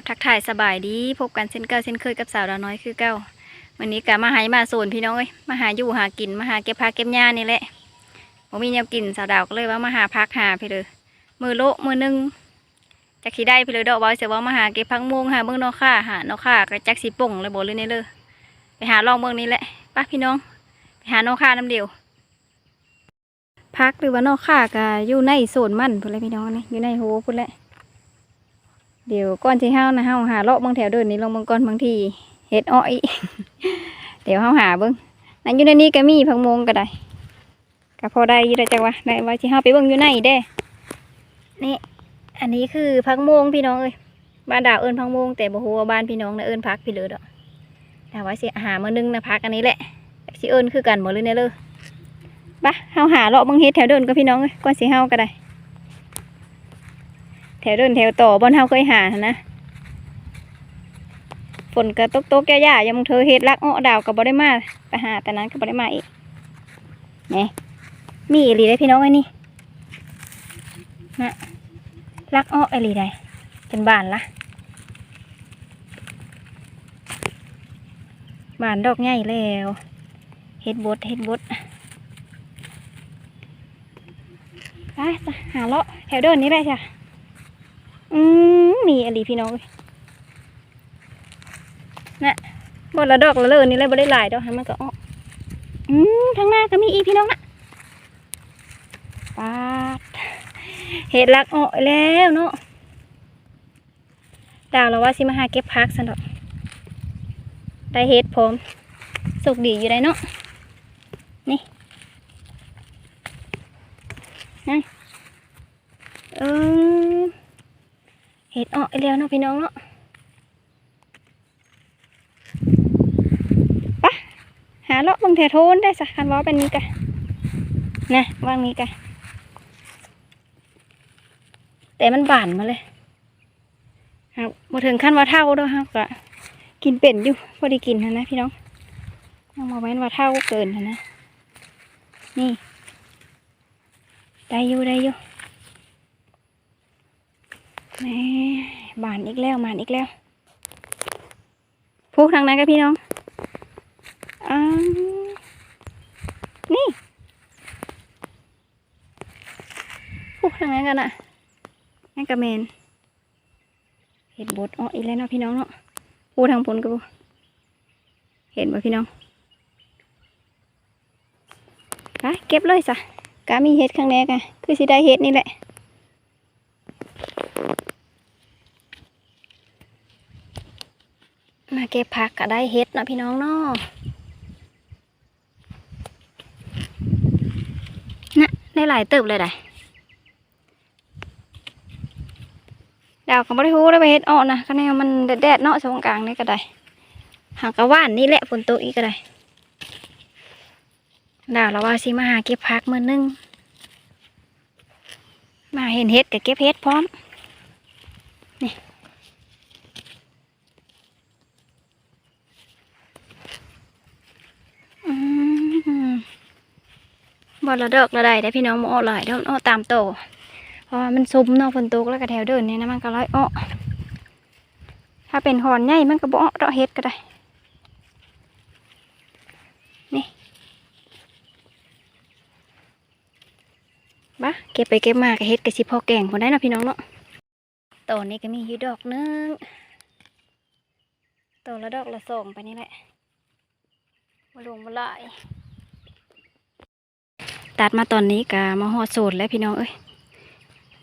บทักทายสบายดีพบกันเช่นเก่าเช่นเคยกับสาวดาวน้อยคือเก่าวันนี้ก็มาหายมาโซนพี่น้องเอ้ยมาหาอยู่หากินมาหาเก็บผักเก็บหญ้านี่แหละผมมีแนวกินสาวดาวก็เลยว่ามาหาพักหาพี่เลยมือโลมือนึงจักสีได้พี่เลยดอกบอยเสียว่ามาหาเก็บพักม่วงหาเมืองนอกค่าหานอกค่าก็จักสีป่งเลยบอกเลยนี่เลยไปหาลองเมืองนี้แหละป้าพี่น้องไปหานอกค่าน้ำเดียวพักหรือว่านอกค่าก็อยู่ในโซนมันพุ่นเลยพี่น้องนี่อยู่ในโฮพุ่นแหละ เดี๋ยวก่อนที่เฮานะเฮาหาเลาะบางแถวเดินนี่ลงบางก่อนบางทีเห็ดอ้อยเดี๋ยวเฮาหาเบิ่งนั่นอยู่ในนี้ก็มีพังมงก็ได้ก็พอได้ยู่แล้จังวะได้ว่าที่เฮาไปเบิ่งอยู่ในเด้นี่อันนี้คือพักมงพี่น้องเอ้ยบ้านดาวเอิ้นพักมงแต่บ่ฮู้ว่าบ้านพี่น้องน่ะเอิ้นพักพี่เลยดอกแต่ว่าสิหามื้อนึงนะพักอันนี้แหละสิเอิ้นคือกันหมดเลยเนี่ยเลยไปะเฮาหาเลาะบางเฮ็ดแถวเดินก็พี่น้องเอ้ยก่อนสิเฮาก็ได้ แถวเดินแถวต่อบอนเฮาเคยหาหานะฝนก็ตกตกๆย่าๆยังมึงเธอเฮ็ดรักอ้อดาวก็บ่ได้มาไปหาแต่นั้นก็บ่ได้มาอีกนี่มีอีหลีได้พี่น้องไอ้นี่นะรักอ้ออีหลีได้เป็นบานละบานดอกใหญ่แล้วเฮ็ดบดเฮ็ดบดไปจ้ะหาเลาะแถวเดินนี้ได้จ้ะ อืมมีอะไรพี่น้องเอ้ยน่ะบนละดอกละเลยนี่เลยบ่ได้หลายดอกให้มันก็ออกอืมทางหน้าก็มีอีพี่น้องน่ะปาดเห็ดลักออกแล้วเนาะดาวเราว่าสิมาหาเก็บพักสันดอกได้เห็ดพร้อมสุกดีอยู่ได้เนาะนี่นั่นเออ เห็ดออกแล้วเนาะพี่น้องเนาะปะหาเลาะบางแถวโทนได้สักคันว่าเป็นนี้กะนะว่างนี้กะแต่มันบานมาเลยครับมาถึงขั้นว่าเท่าด้วยครับก็กินเป็นอยู่พอดีกินนะนะพี่น้องเอามาไว้ว่าเท่าเกินนะนะนี่ได้อยู่ได้อยู่ แหม่บานอีกแล้วบานอีกแล้วพูกทางนั้นกับพี่น้องอนี่พูกทางนั้นกันอะนั่นกระเมนเห็ดบดอ๋ออีกแล้วเนาะพี่น้องเนาะพูทางผลกับเห็นบ่พี่น้องไปเก็บเลยจ้ะกามีเห็ดข้างในกะคือสิได้เห็ดนี่แหละ มา เก็บผักก็ได้เฮ็ดนะพี่น้องเนาะน่ะได้หลายเติบเลยได้ดาวก็บ่ได้ฮู้ได้ไปเฮ็ดออกนะก็แนวมันแดดๆเนาะสงกลางนี่ก็ได้หากะว่านนี่แหละฝนตกอีกก็ได้ดาวเราว่าสิมาหาเก็บผักมื้อนึงมาเห็นเฮ็ดก็เก็บเฮ็ดพร้อมอืม บอลละดอกละได้ได้พี่น้องมอหลายเด้ออ้อตามโตเพราะว่ามันซุ่มเนอกฝนตกแล้วก็แถวเดินเนี่ยนะมันก็ร้อยอ้อถ้าเป็นหอนใหญ่มันก็บ่อ้อดอกเฮ็ดก็ได้นี่บ้าเก็บไปเก็บมาก็เฮ็ดกับสิพอแกงคนได้นะพี่น้องเนาะตอนนี้ก็มีอยู่ดอกหนึงตัวละดอกละสองไปนี่แหละมาลงมาลาย ตัดมาตอนนี้กะมาหอดโซนแล้วพี่น้องเอ้ย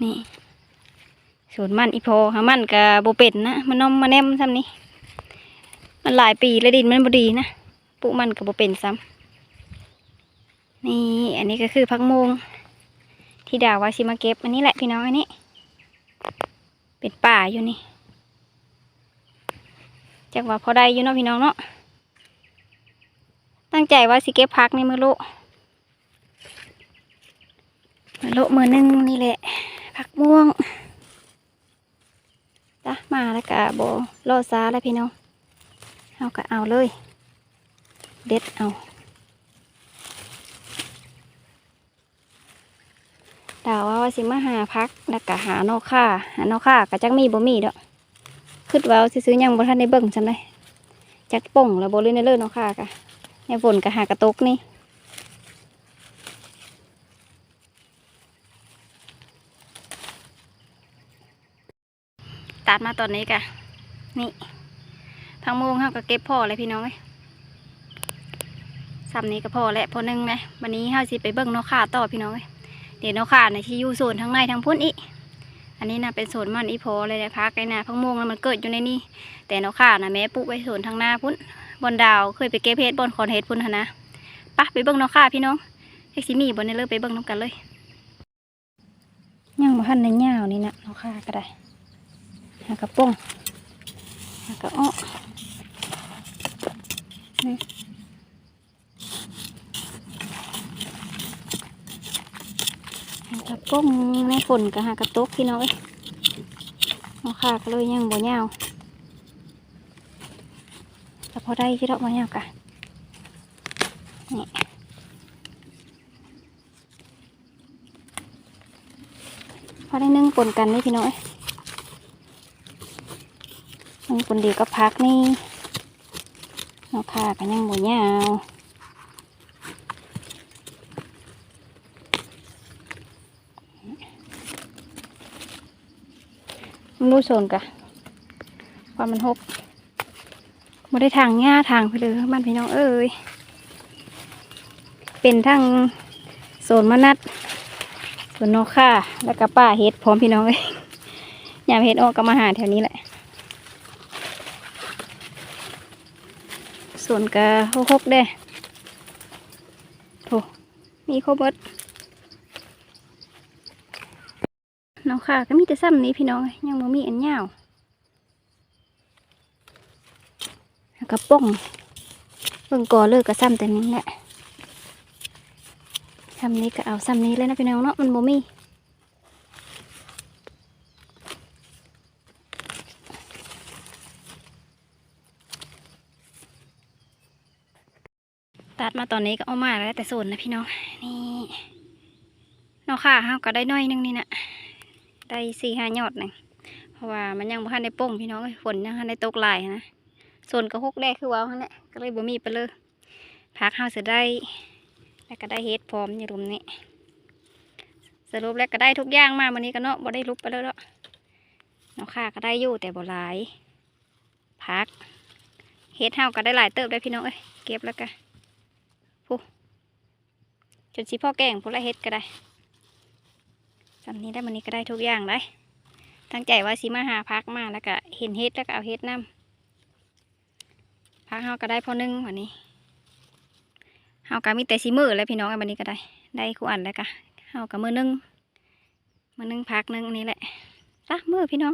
นี่โซนมันอีพอหามันกะโบเป็ดนะมันนอมมาแนมซ้ำนี้ มันหลายปีแล้วดินมันบดีนะปลูกมันกับโบเป็นซ้ำนี่อันนี้ก็คือพักโมงที่ดาวว่าสิมาเก็บอันนี้แหละพี่น้องอันนี้ เป็นป่าอยู่นี่จากว่าพอได้อยู่เนาะพี่น้องเนาะตั้งใจว่าสิเก็บพักในมือลมือ โลมือหนึงนี่แหละพักม่วงจ้ะมาแล้วกะโบโลซาแล้วพี่น้องเอาก็เอาเลย เด็ดเอาดาวว่าว่าสิมาหาพักแล้วก็หานอค่าหานอค่าก็จักมีบ่มีดอกคิดว่าสิซื้อยังบ่ทันได้เบิ่งจังได้จักป่งแล้วบ่เลยในเลิศเนาะค่ะกะในฝนก็หากระตกนี่ ตัดมาตอนนี้กะนี่พังโมงเฮาก็เก็บพ่อเลยพี่น้องเอ้ยซ้ำนี้ก็พอแล้วพอหนึงนะวันนี้เฮาสิไปเบิ่งนกข่าต่อพี่น้องเอ้ยเดี๋ยวนกข่าในที่อยู่โซนทั้งในทั้งพุ่นอีกอันนี้นะเป็นโซนมันอีพอเลยนะพักไอ้นาพังโมงแล้วมันเกิดอยู่ในนี่แต่นกข่านะแม่ปลูกไว้โซนทางหน้าพุ่นบนดาวเคยไปเก็บเห็ดบนคอนเห็ดพุ่นนะปะไปเบิ่งนกข่าพี่น้องเฮ็กซิมีบนนี้เลยไปเบิ่งน้ำกันเลยยังบ่ทันในย่าวนี่นะนกข่าก็ได้ หากระป้งหากระอ้อนี่หากระป้งในฝนกับหากระตกพี่น้องเอ้ยนกข่าก็เลยยังบ่ยาวแต่พอได้ที่ดอกไม้เอากะนี่พอได้นึ่งปนกันนี่พี่น้อย นึ่งปนเดียวก็พักนี่นอกค่ะกันยังบ่ยาวมันรู้โซนกะความมันหกบ่ได้ทางหญ้าทางไปเลยบ้านพี่น้องเอ้ย เป็นทั้งโซนมะนัดสวนนกข่าแล้วก็ป่าเฮ็ดพร้อมพี่น้องเอ้ยยามเฮ็ดออกก็มาหาแถวนี้แหละ ส่วนกะหกๆเด้โถมีครบเบิดนกข่าก็มีแต่ซ้ำนี้พี่น้องยังบ่มีอันยาวแล้วกระป้องเบิ่งก่อเลิกกับซ้ำแต่นี้แหละซ้ำนี้ก็เอาซ้ำนี้เลยนะพี่น้องเนาะมันบ่มี ตัดมาตอนนี้ก็เอามาแล้วแต่ส่วนนะพี่น้อง นี่นอกค่ะห้าก็ได้น้อยหนึงนี่นะได้สี่ห้ายอดหนึ่งเพราะว่ามันยังบ่ทันได้ป่งพี่น้องเอ้ยฝนยังทันได้ตกหลายนะส่วนกระหกแรกคือว้าวนั่นแหละก็เลยบ่มีไปเลยพักเฮาจะได้ แล้วก็ได้เฮ็ดพร้อมอยู่รุมนี้สรุปแล้วก็ได้ทุกอย่างมาวันนี้ก็เนาะบ่ได้ลุบไปแล้วเนาะเนาะค่ะก็ได้อยู่แต่บ่หลายพักเฮ็ดเฮาก็ได้หลายเติบได้พี่น้องเอ้ยเก็บแล้วก็ผู้ จนสิพ่อแกงผู้ละเฮ็ดก็ได้สำนี้ได้วันนี้ก็ได้ทุกอย่างได้ตั้งใจว่าสิมาหาพักมาแล้วก็เห็นเฮ็ดแล้วก็เอาเฮ็ดนํพักเฮาก็ได้พอนึ่งวันนี้เฮาก็มีแต่สีมือแล้วพี่น้องไอ้วันนี้ก็ได้ ได้คู่อันแล้วก็เฮาก็มือนึ่งมือนึ่งพักนึ่งอันนี้แหละจ้ะมือพี่น้อง